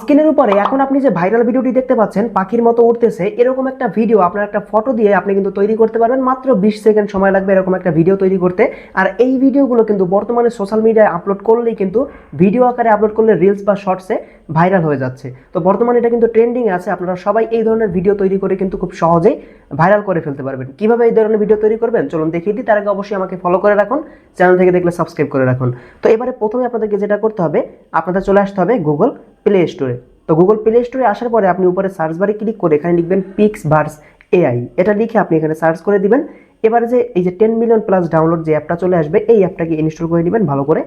স্ক্রিনের উপরে এখন আপনি যে ভাইরাল ভিডিওটি দেখতে পাচ্ছেন, পাখির মতো উঠতেছে এরকম একটা ভিডিও আপনার একটা ফটো দিয়ে আপনি কিন্তু তৈরি করতে পারবেন। মাত্র বিশ সেকেন্ড সময় লাগবে এরকম একটা ভিডিও তৈরি করতে। আর এই ভিডিওগুলো কিন্তু বর্তমানে সোশ্যাল মিডিয়ায় আপলোড করলেই কিন্তু ভিডিও আকারে আপলোড করলে রিলস বা শর্টসে ভাইরাল হয়ে যাচ্ছে। তো বর্তমানে এটা কিন্তু ট্রেন্ডিং আছে, আপনারা সবাই এই ধরনের ভিডিও তৈরি করে কিন্তু খুব সহজেই ভাইরাল করে ফেলতে পারবেন। কীভাবে এই ধরনের ভিডিও তৈরি করবেন? চলুন দেখিয়ে দিই, তার আগে অবশ্যই আমাকে ফলো করে রাখুন চ্যানেল থেকে দেখলে সাবস্ক্রাইব করে রাখুন। তো এবারে প্রথমে আপনাদেরকে যেটা করতে হবে, আপনাদের চলে আসতে হবে গুগল প্লে স্টোরে তো গুগল প্লে স্টোরে আসার পরে আপনি উপরে সার্চ বারে ক্লিক করে এখানে লিখবেন পিক্স ভার্স এআই এটা লিখে আপনি এখানে সার্চ করে দিবেন। এবারে যে এই যে টেন মিলিয়ন প্লাস ডাউনলোড যে অ্যাপটা চলে আসবে, এই অ্যাপটাকে ইনস্টল করে নেবেন, ভালো করে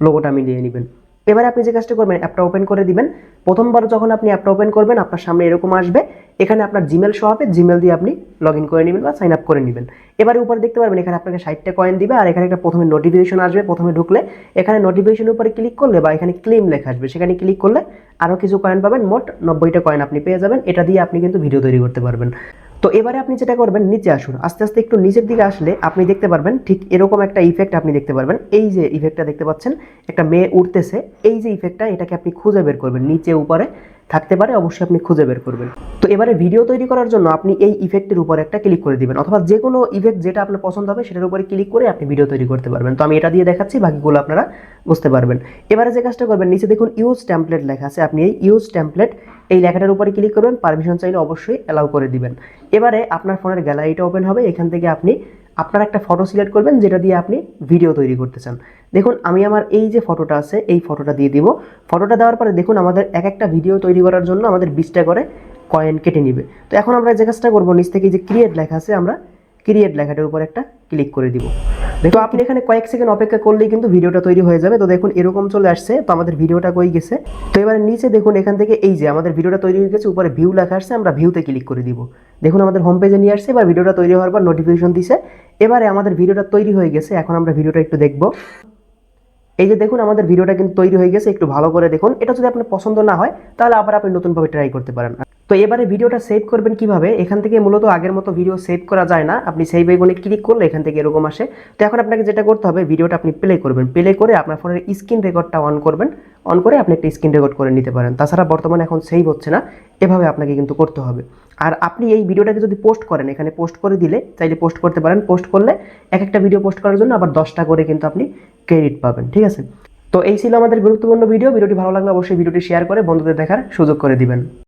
লোগোটা মিলিয়ে নেবেন। এবারে আপনি যে কাজটা করবেন অ্যাপটা ওপেন করে দিবেন। প্রথমবার যখন আপনি অ্যাপটা ওপেন করবেন, আপনার সামনে এরকম আসবে। এখানে আপনার জিমেল শো হবে জিমেল দিয়ে আপনি লগ ইন করে নেবেন বা সাইন আপ করে নেবেন। এবারে উপরে দেখতে পারবেন, এখানে আপনাকে ষাটটা কয়েন দিবে আর এখানে একটা প্রথমে নোটিফিকেশন আসবে, প্রথমে ঢুকলে। এখানে নোটিফিকেশনের উপরে ক্লিক করলে বা এখানে ক্লেম লেখা আসবে, সেখানে ক্লিক করলে আরও কিছু কয়েন পাবেন, মোট নব্বইটা কয়েন আপনি পেয়ে যাবেন। এটা দিয়ে আপনি কিন্তু ভিডিও তৈরি করতে পারবেন। তো এবারে আপনি যেটা করবেন, নিচে আসুন। আস্তে আস্তে একটু নিচের দিকে আসলে আপনি দেখতে পারবেন, ঠিক এরকম একটা ইফেক্ট আপনি দেখতে পারবেন। এই যে ইফেক্টটা দেখতে পাচ্ছেন, একটা মেয়ে উঠতেছে এই যে ইফেক্টটা এটাকে আপনি খুঁজে বের করবেন নিচে, উপরে। থাকতে পারে, অবশ্যই আপনি খুঁজে বের করবেন। তো এবারে ভিডিও তৈরি করার জন্য আপনি এই ইফেক্টের উপর একটা ক্লিক করে দিবেন, অথবা যে কোনো ইফেক্ট যেটা আপনার পছন্দ হবে সেটার উপরে ক্লিক করে আপনি ভিডিও তৈরি করতে পারবেন। তো আমি এটা দিয়ে দেখাচ্ছি, বাকিগুলো আপনারা বুঝতে পারবেন। এবারে যে কাজটা করবেন, নিচে দেখুন ইউজ ট্যাম্পলেট লেখা আছে, আপনি এই ইউজ ট্যাম্পলেট এই লেখাটার উপরে ক্লিক করবেন পারমিশন চাইলে অবশ্যই অ্যালাউ করে দিবেন। এবারে আপনার ফোনের গ্যালারিটা ওপেন হবে, এখান থেকে আপনি আপনার একটা ফটো সিলেক্ট করবেন, যেটা দিয়ে আপনি ভিডিও তৈরি করতে চান। দেখুন, আমি আমার এই যে ফটোটা আছে, এই ফটোটা দিয়ে দিব। ফটোটা দেওয়ার পরে দেখুন, আমাদের এক একটা ভিডিও তৈরি করার জন্য আমাদের বিশটা করে কয়েন কেটে নিবে। তো এখন আমরা যে কাজটা করব, নিচ থেকে যে ক্রিয়েট লেখা আছে, আমরা ক্রিয়েট লেখাটার উপর একটা ক্লিক করে দিব। দেখো আপনি এখানে কয়েক সেকেন্ড অপেক্ষা করলেই কিন্তু ভিডিওটা তৈরি হয়ে যাবে। তো দেখুন, এরকম চলে আসছে, তো আমাদের ভিডিওটা কই গেছে। তো এবার নিচে দেখুন, এখান থেকে এই যে আমাদের ভিডিওটা তৈরি হয়ে গেছে, উপরে ভিউ লেখা আসছে আমরা ভিউতে ক্লিক করে দিব। দেখুন, আমাদের হোম পেজে নিয়ে আসছে, এবার ভিডিওটা তৈরি হওয়ার পর নোটিফিকেশন দিছে। এবারে আমাদের ভিডিওটা তৈরি হয়ে গেছে, এখন আমরা ভিডিওটা একটু দেখব। এই যে দেখুন, আমাদের ভিডিওটা কিন্তু তৈরি হয়ে গেছে, একটু ভালো করে দেখুন। এটা যদি আপনার পছন্দ না হয়, তাহলে আবার আপনি নতুনভাবে ট্রাই করতে পারেন। তো এবারে ভিডিওটা সেভ করবেন কীভাবে? এখান থেকে মূলত আগের মতো ভিডিও সেভ করা যায় না। আপনি সেই বেগুনে ক্লিক করলে এখান থেকে এরকম আসে। তো এখন আপনাকে যেটা করতে হবে ভিডিওটা আপনি প্লে করবেন। প্লে করে আপনার ফোনের স্ক্রিন রেকর্ডটা অন করবেন। অন করে আপনি একটা স্ক্রিন রেকর্ড করে নিতে পারেন। তাছাড়া বর্তমানে এখন সেভ হচ্ছে না। এভাবে আপনাকে কিন্তু করতে হবে। আর আপনি এই ভিডিওটাকে যদি পোস্ট করেন, এখানে পোস্ট করে দিলে চাইলে পোস্ট করতে পারেন। পোস্ট করলে এক একটা ভিডিও পোস্ট করার জন্য আবার দশটা করে কিন্তু আপনি ক্রেডিট পাবেন। ঠিক আছে? তো এই ছিল আমাদের গুরুত্বপূর্ণ ভিডিও ভিডিওটি ভালো লাগলে অবশ্যই ভিডিওটি শেয়ার করে বন্ধুদের দেখার সুযোগ করে দিবেন।